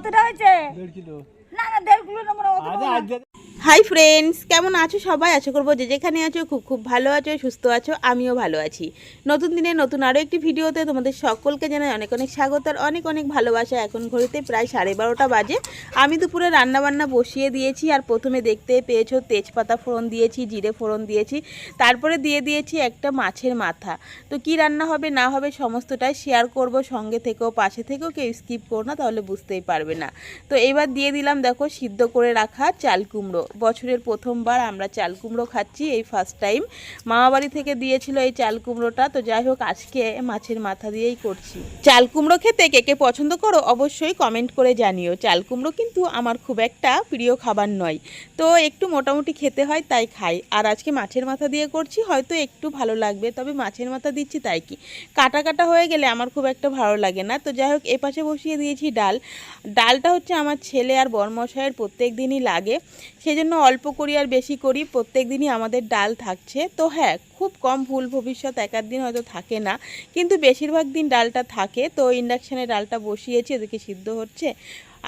কতটা হয়েছে? দেড় কিলো। না না দেড় কিলো না হাই ফ্রেন্ডস কেমন আছো সবাই? আশা করব যে যেখানে আছো খুব খুব ভালো আছো, সুস্থ আছো, আমিও ভালো আছি। নতুন দিনে নতুন আরও একটি ভিডিওতে তোমাদের সকলকে জানাই অনেক অনেক স্বাগত আর অনেক অনেক ভালোবাসা। এখন ঘড়িতে প্রায় সাড়ে বারোটা বাজে। আমি দুপুরে রান্নাবান্না বসিয়ে দিয়েছি আর প্রথমে দেখতে পেয়েছ তেজপাতা ফোড়ন দিয়েছি, জিরে ফোড়ন দিয়েছি। তারপরে দিয়ে দিয়েছি একটা মাছের মাথা। তো কি রান্না হবে, না হবে সমস্তটাই শেয়ার করব। সঙ্গে থেকেও পাশে থেকেও কেউ স্কিপ করো না, তাহলে বুঝতেই পারবে না। তো এবার দিয়ে দিলাম দেখো সিদ্ধ করে রাখা চাল কুমড়ো। বছরের প্রথমবার আমরা চাল কুমড়ো খাচ্ছি এই ফার্স্ট টাইম মামাবাড়ি থেকে দিয়েছিল এই চাল কুমড়োটা, তো যাই হোক, আজকে মাছের মাথা দিয়েই করছি। চাল কুমড়ো খেতে কে কে পছন্দ করো অবশ্যই কমেন্ট করে জানিও। চাল কুমড়ো কিন্তু আমার খুব একটা প্রিয় খাবার নয়। তো একটু মোটামুটি খেতে হয়, তাই খাই। আর আজকে মাছের মাথা দিয়ে করছি, হয়তো একটু ভালো লাগবে, তবে মাছের মাথা দিচ্ছি তাই কি। কাটা কাটা হয়ে গেলে আমার খুব একটা ভালো লাগে না। তো যাই হোক, এপাশে বসিয়ে দিয়েছি ডাল। ডালটা হচ্ছে আমার ছেলে আর বরমশাইয়ের প্রত্যেক দিনই লাগে। সেজন্য অল্প করি আর বেশি করি, প্রত্যেক দিনই আমাদের ডাল থাকছে। তো হ্যাঁ খুব কম ভুল ভবিষ্যৎ এক দিন হয়তো থাকে না, কিন্তু বেশিরভাগ দিন ডালটা থাকে। তো ইন্ডাকশানে ডালটা বসিয়েছি, এদিকে সিদ্ধ হচ্ছে।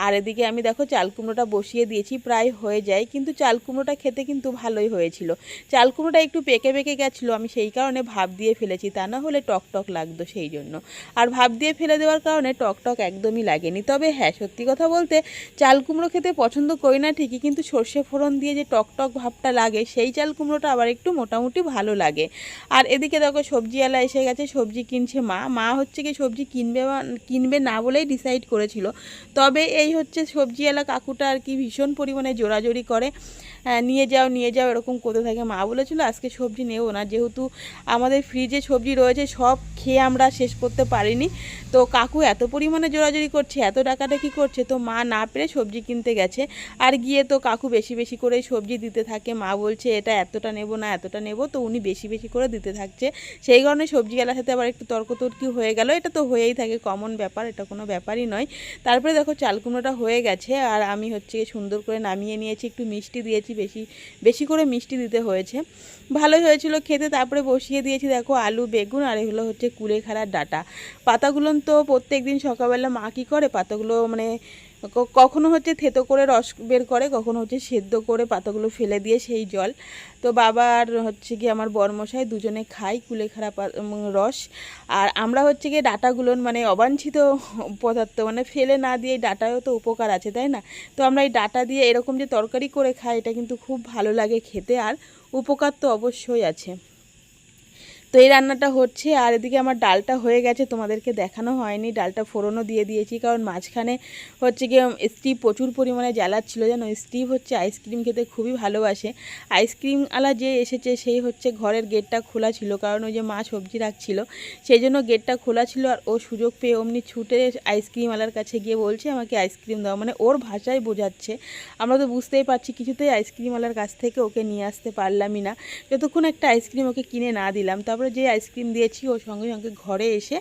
আর এদিকে আমি দেখো চাল কুমড়োটা বসিয়ে দিয়েছি, প্রায় হয়ে যায়, কিন্তু চাল কুমড়োটা খেতে কিন্তু ভালোই হয়েছিল। চাল কুমড়োটা একটু পেকে পেকে গেছিল, আমি সেই কারণে ভাব দিয়ে ফেলেছি, তা না হলে টক টক লাগতো সেই জন্য। আর ভাব দিয়ে ফেলে দেওয়ার কারণে টক টক একদমই লাগেনি। তবে হ্যাঁ সত্যি কথা বলতে চাল কুমড়ো খেতে পছন্দ করি না ঠিকই, কিন্তু সর্ষে ফোড়ন দিয়ে যে টক টক ভাবটা লাগে, সেই চাল কুমড়োটা আবার একটু মোটামুটি ভালো লাগে। আর এদিকে দেখো সবজিওয়ালা এসে গেছে, সবজি কিনছে মা। মা হচ্ছে কি সবজি কিনবে কিনবে না বলেই ডিসাইড করেছিল। তবে এই হচ্ছে সবজিওয়ালা কাকুটা আর কি ভীষণ পরিমাণে জোরাজোরি করে। নিয়ে যাও নিয়ে যাও, এরকম করতে থাকে মা বলেছিল, আজকে সবজি নেব না। যেহেতু আমাদের ফ্রিজে সবজি রয়েছে, সব খেয়ে আমরা শেষ করতে পারিনি। তো কাকু এত পরিমাণে জোরাজোরি করছে, এত ডাকাডাকি করছে? তো মা না পেরে সবজি কিনতে গেছে। আর গিয়ে তো কাকু বেশি বেশি করে সবজি দিতে থাকে। মা বলছে, এটা এতটা নেব না, এতটা নেব। তো উনি বেশি বেশি করে দিতে থাকছে। সেই কারণে সবজিওয়ালার সাথে আবার একটু তর্কতর্কি হয়ে গেল। এটা তো হয়েই থাকে কমন ব্যাপার, এটা কোনো ব্যাপারই নয়। তারপরে দেখো, চাল কুমড়োটা হয়ে গেছে। আর আমি হচ্ছে সুন্দর করে নামিয়ে নিয়েছি, একটু মিষ্টি দিয়েছি বেশি বেশি করে মিষ্টি দিতে হয়েছে। ভালোই হয়েছিল খেতে, তারপরে বসিয়ে দিয়েছি, দেখো, আলু, বেগুন, আর এগুলো হচ্ছে কুলেখাড়ার ডাটা। পাতাগুলো তো প্রত্যেক দিন সকালবেলা মা কী করে? পাতাগুলো মানে কখনো হচ্ছে থেতো করে রস বের করে, কখনো হচ্ছে সেদ্ধ করে পাতাগুলো ফেলে দিয়ে সেই জল। তো বাবা আর হচ্ছে কি আমার বরমশাই দুজনে খাই কুলেখাড়া রস। আর আমরা হচ্ছে গিয়ে ডাটাগুলো মানে অবাঞ্ছিত পদার্থ মানে ফেলে না দিয়ে এই ডাটায়ও তো উপকার আছে, তাই না? তো আমরা এই ডাটা দিয়ে এরকম যে তরকারি করে খাই, এটা কিন্তু খুব ভালো লাগে খেতে। আর উপকার তো অবশ্যই আছে। তো এই রান্নাটা হচ্ছে, আর এদিকে আমার ডালটা হয়ে গেছে, তোমাদেরকে দেখানো হয়নি। ডালটা ফোড়নও দিয়ে দিয়েছি, কারণ মাঝখানে হচ্ছে গিয়ে স্টিভ প্রচুর পরিমাণে জ্বালাচ্ছিল, জানো? স্টিভ হচ্ছে আইসক্রিম খেতে খুবই ভালোবাসে। আইসক্রিম আলা যে এসেছে, সেই হচ্ছে ঘরের গেটটা খোলা ছিল, কারণ ওই যে মা সবজি রাখছিল। সেই জন্য গেটটা খোলা ছিল, আর ও সুযোগ পেয়ে অমনি ছুটে আইসক্রিম আলার কাছে গিয়ে বলছে, আমাকে আইসক্রিম দাও। মানে ওর ভাষায় বোঝাচ্ছে। আমরা তো বুঝতেই পারছি, কিছুতেই আইসক্রিম আলার কাছ থেকে ওকে নিয়ে আসতে পারলামই না। যতক্ষণ একটা আইসক্রিম ওকে কিনে না দিলাম, তারপরে যে আইসক্রিম দিয়েছি, ও সঙ্গে সঙ্গে ঘরে এসে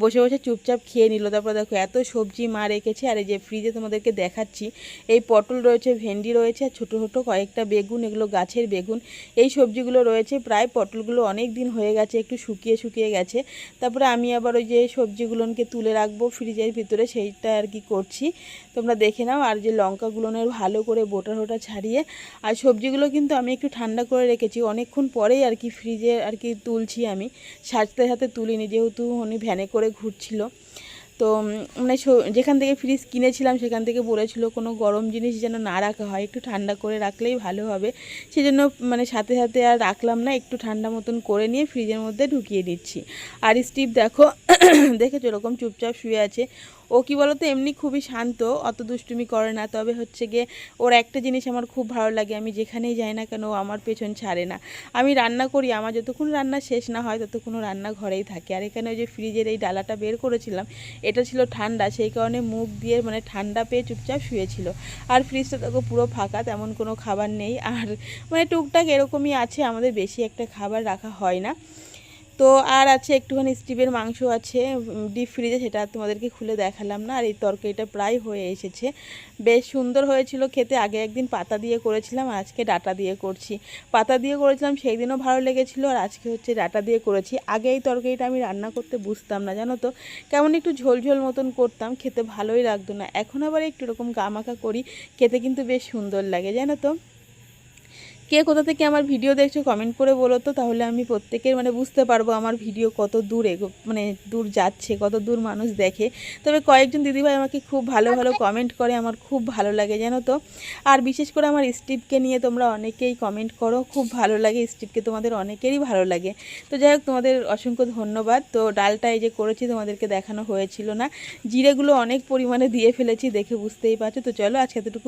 বসে বসে চুপচাপ খেয়ে নিল। তারপরে দেখো, এত সবজি মা রেখেছে, আর এই যে ফ্রিজে তোমাদেরকে দেখাচ্ছি, এই পটল রয়েছে, ভেন্ডি রয়েছে, আর ছোটো ছোটো কয়েকটা বেগুন, এগুলো গাছের বেগুন। এই সবজিগুলো রয়েছে, প্রায় পটলগুলো অনেক দিন হয়ে গেছে, একটু শুকিয়ে শুকিয়ে গেছে। তারপরে আমি আবার ওই যে সবজিগুলোকে তুলে রাখব ফ্রিজের ভিতরে, সেইটা আর কি করছি। তোমরা দেখে নাও, আর যে লঙ্কাগুলোনের ভালো করে বোটা টোটা ছাড়িয়ে। আর সবজিগুলো কিন্তু আমি একটু ঠান্ডা করে রেখেছি, অনেকক্ষণ পরেই আর কি ফ্রিজে আর কি তুলছি। আমি সাজতে সাথে তুলিনি, যেহেতু উনি ভ্যানে করে ঘুরছিল। তো মানে যেখান থেকে ফ্রিজ কিনেছিলাম সেখান থেকে বলেছিল কোনো গরম জিনিস যেন না রাখা হয়, একটু ঠান্ডা করে রাখলেই ভালো হবে। সেজন্য মানে সাথে সাথে আর রাখলাম না, একটু ঠান্ডা মতন করে নিয়ে ফ্রিজের মধ্যে ঢুকিয়ে দিচ্ছি। আর স্টিভ দেখো, দেখেছ এরকম চুপচাপ শুয়ে আছে। ও কি বলতো, এমনি খুবই শান্ত, অত দুষ্টুমি করে না। তবে হচ্ছে গিয়ে ওর একটা জিনিস আমার খুব ভালো লাগে, আমি যেখানেই যাই না কেন ও আমার পেছন ছাড়ে না। আমি রান্না করি, আমার যতক্ষণ রান্না শেষ না হয় ততক্ষণ রান্না ঘরেই থাকে। আর এখানে ওই যে ফ্রিজের এই ডালাটা বের করেছিলাম, এটা ছিল ঠান্ডা, সেই কারণে মুখ দিয়ে মানে ঠান্ডা পেয়ে চুপচাপ শুয়েছিল। আর ফ্রিজটা দেখো পুরো ফাঁকা, তেমন কোনো খাবার নেই। আর মানে টুকটাক এরকমই আছে, আমাদের বেশি একটা খাবার রাখা হয় না। তো আর আছে একটুখানি স্টিভের মাংস আছে ডিপ ফ্রিজে সেটা তোমাদেরকে খুলে দেখালাম না, আর এই তরকারিটা প্রায় হয়ে এসেছে। বেশ সুন্দর হয়েছিল খেতে, আগে একদিন পাতা দিয়ে করেছিলাম, আর আজকে ডাটা দিয়ে করছি। পাতা দিয়ে করেছিলাম, সেই দিনও ভালো লেগেছিলো, আর আজকে হচ্ছে ডাটা দিয়ে করেছি। আগে এই তরকারিটা আমি রান্না করতে বুঝতাম না, জানো তো? কেমন একটু ঝোল ঝোল মতন করতাম, খেতে ভালোই লাগতো না। এখন আবার একটু এরকম গামাকা করি, খেতে কিন্তু বেশ সুন্দর লাগে, জানো তো? কে কোথা থেকে আমার ভিডিও দেখছ কমেন্ট করে বলো তো, তাহলে আমি প্রত্যেকের মানে বুঝতে পারব আমার ভিডিও কত দূর মানে দূর যাচ্ছে, কত দূর মানুষ দেখে। তবে কয়েকজন দিদিভাই আমাকে খুব ভালো ভালো কমেন্ট করে, আমার খুব ভালো লাগে, জানো তো। আর বিশেষ করে আমার স্টিভকে নিয়ে তোমরা অনেকেই কমেন্ট করো, খুব ভালো লাগে স্টিভকে, তোমাদের অনেকেরই ভালো লাগে। তো যাই হোক, তোমাদের অসংখ্য ধন্যবাদ। তো ডালটা এই যে করেছি, তোমাদেরকে দেখানো হয়েছিল না। জিরেগুলো অনেক পরিমাণে দিয়ে ফেলেছি, দেখে বুঝতেই পারছ। তো চলো আজকে এতটুকু